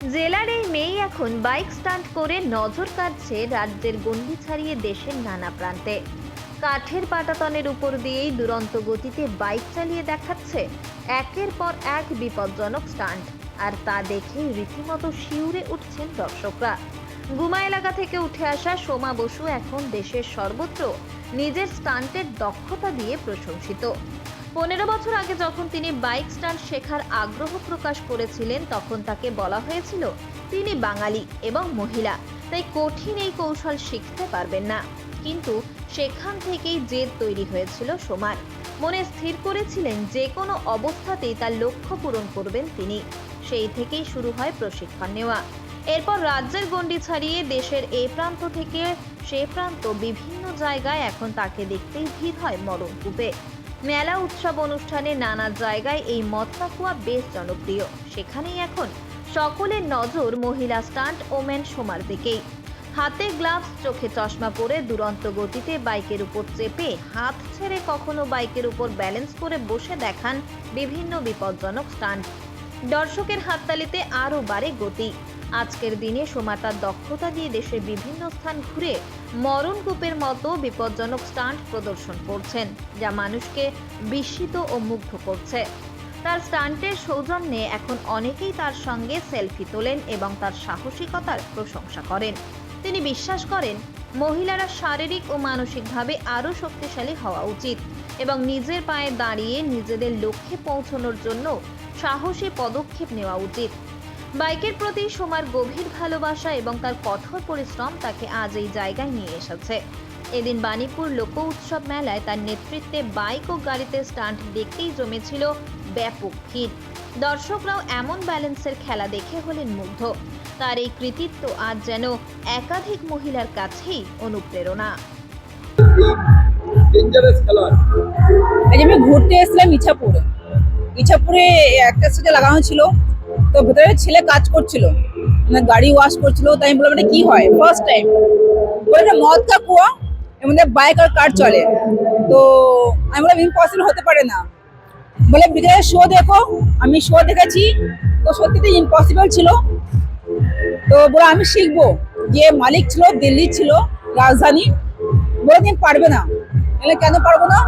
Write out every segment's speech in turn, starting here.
জেলার এই মেয়ে এখন বাইক স্টান্ট করে নজর কাটছে রাজ্যের গণ্ডি ছাড়িয়ে দেশের নানা প্রান্তে। কাঠের পাটাতনের উপর দিয়েই দুরন্ত গতিতে বাইক চালিয়ে দেখাচ্ছে একের পর এক বিপজ্জনক স্টান্ট। আর তা দেখে রীতিমতো শিউরে উঠছেন দর্শকরা। গুমা এলাকা থেকে উঠে আসা সোমা বসু এখন দেশের সর্বত্র নিজের স্টান্টের দক্ষতা দিয়ে প্রশংসিত। পনেরো বছর আগে যখন তিনি বাইক স্টান্ট শেখার আগ্রহ প্রকাশ করেছিলেন, তখন তাকে বলা হয়েছিল, তিনি বাঙালি এবং মহিলা, তাই কঠিন এই কৌশল শিখতে পারবেন না। কিন্তু সেখান থেকেই জেদ তৈরি হয়েছিল সোমার। মনে স্থির করেছিলেন, যে কোনো অবস্থাতেই তার লক্ষ্য পূরণ করবেন তিনি। সেই থেকেই শুরু হয় প্রশিক্ষণ নেওয়া। এরপর রাজ্যের গণ্ডি ছাড়িয়ে দেশের এ প্রান্ত থেকে সে প্রান্ত বিভিন্ন জায়গায় এখন তাকে দেখতেই ভিড় হয় মরণকূপে। মেলা উৎসব অনুষ্ঠানে নানা জায়গায় এই মদকাকুয়া বেশ জনপ্রিয়। সেখানেই এখন সকলের নজর মহিলা স্টান্ট ওমেন সোমার দিকেই। হাতে গ্লাভস, চোখে চশমা পরে দুরন্ত গতিতে বাইকের উপর চেপে, হাত ছেড়ে কখনো বাইকের উপর ব্যালেন্স করে বসে দেখান বিভিন্ন বিপজ্জনক স্টান্ট। দর্শকের হাততালিতে আরও বাড়ে গতি। আজকের দিনে সোমা তার দক্ষতা দিয়ে দেশের বিভিন্ন স্থান ঘুরে মরণকূপের মতো বিপজ্জনক স্টান্ট প্রদর্শন করছেন, যা মানুষকে বিস্মিত ও মুগ্ধ করছে। তার স্টান্টের সৌজন্যে এখন অনেকেই তার সঙ্গে সেলফি তোলেন এবং তার সাহসিকতার প্রশংসা করেন। তিনি বিশ্বাস করেন, মহিলারা শারীরিক ও মানসিকভাবে আরও শক্তিশালী হওয়া উচিত এবং নিজের পায়ে দাঁড়িয়ে নিজেদের লক্ষ্যে পৌঁছানোর জন্য সাহসী পদক্ষেপ নেওয়া উচিত। বাইকের প্রতি সোমার গভীর ভালোবাসা এবং তার কঠোর পরিশ্রম তাকে আজ এই জায়গায় নিয়ে এসেছে। এদিন বাণীপুর লোক উৎসব মেলায় তার নেতৃত্বে বাইক ও গাড়িতে স্টান্ট দেখতেই জমেছিল ব্যাপক ভিড়। দর্শকরাও এমন ব্যালেন্সের খেলা দেখে হলেন মুগ্ধ। তার এই কৃতিত্ব আজ যেন একাধিক মহিলার কাছেই অনুপ্রেরণা। আজ আমি ঘুরতে এসেছিলাম ইছাপুরে। ইছাপুরে একটা সেটা লাগানো ছিল। তো ভেতরে ছেলে কাজ করছিল। মানে গাড়ি ওয়াশ করছিল, তাই আমি বললাম, এটা কি হয়? ফার্স্ট টাইম বলে মদ কা কুয়া মধ্যে বাইক আর কার চলে। তো আমি বললাম ইম্পসিবল হতে পারে না। বলে বিকেলে শো দেখো, আমি শো দেখেছি। তো সত্যি তো ইম্পসিবল ছিল। তো বলে, আমি শিখব। যে মালিক ছিল, দিল্লি ছিল, রাজধানী। বলে, তুমি পারবে না। বলে, কেন পারব না?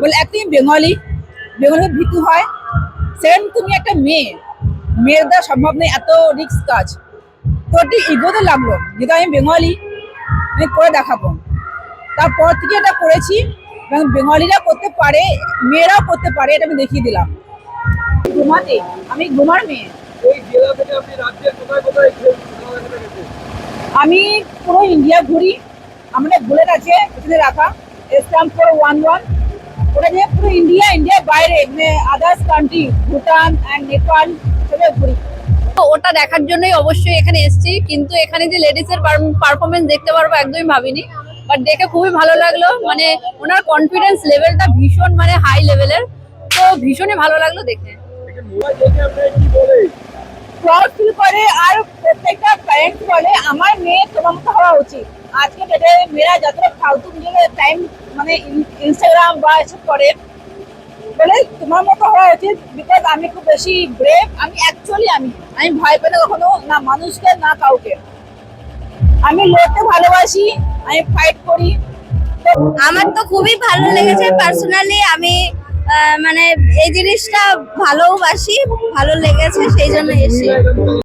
বলে এক তুমি বেঙ্গলি বেঙ্গলি ভীতু হয়। সেকেন্ড তুমি একটা মেয়ে। মেয়ের দ্বারা সম্ভব নেই এত রিক্স কাজ। তো একটু ইগোতে লাগল যেটা আমি বেঙ্গলি আমি করে দেখাবো। তারপর থেকে এটা করেছি এবং বেঙ্গলিরা করতে পারে মেয়েরাও করতে পারে এটা আমি দেখিয়ে দিলাম। ঘুমাতে আমি ঘুমার মেয়ে। আমি পুরো ইন্ডিয়া ঘুরি। আমাদের বুলেট আছে এখানে রাখা। স্ট্যাম্প ফোর ওয়ান ওয়ান ওটা নিয়ে পুরো ইন্ডিয়া ইন্ডিয়ার বাইরে মানে others country Bhutan and Nepal ঘুরি। তো ওটা দেখার জন্যই অবশ্যই এখানে এসেছি কিন্তু এখানে যে লেডিসের পারফরমেন্স দেখতে পারব একদমই ভাবিনি। বাট দেখে খুবই ভালো লাগল মানে ওনার কনফিডেন্স লেভেলটা ভীষণ মানে হাই লেভেলের তো ভীষণই ভালো লাগল দেখে থেকে মোবাইল দেখে আপনি কি বলে? প্রাউড ফিল করে আর প্রত্যেকটা প্যারেন্ট বলে আমার মেয়ে তোমার মতো হওয়া উচিত। আজকে ডেটে মেয়েরা যতটা ফালতু নিজেদের টাইম মানে ইনস্টাগ্রাম বা এসব করে বলে, তোমার মতো হওয়া উচিত বিকজ আমি খুব বেশি ব্রেভ আমি অ্যাকচুয়ালি আমি আমি ভয় পেলে কখনো না মানুষকে, না কাউকে। আমি লড়তে ভালোবাসি, আমি ফাইট করি। আমার তো খুবই ভালো লেগেছে পার্সোনালি আমি মানে এই জিনিসটা ভালোবাসি ভালো লেগেছে, সেই জন্য এরকম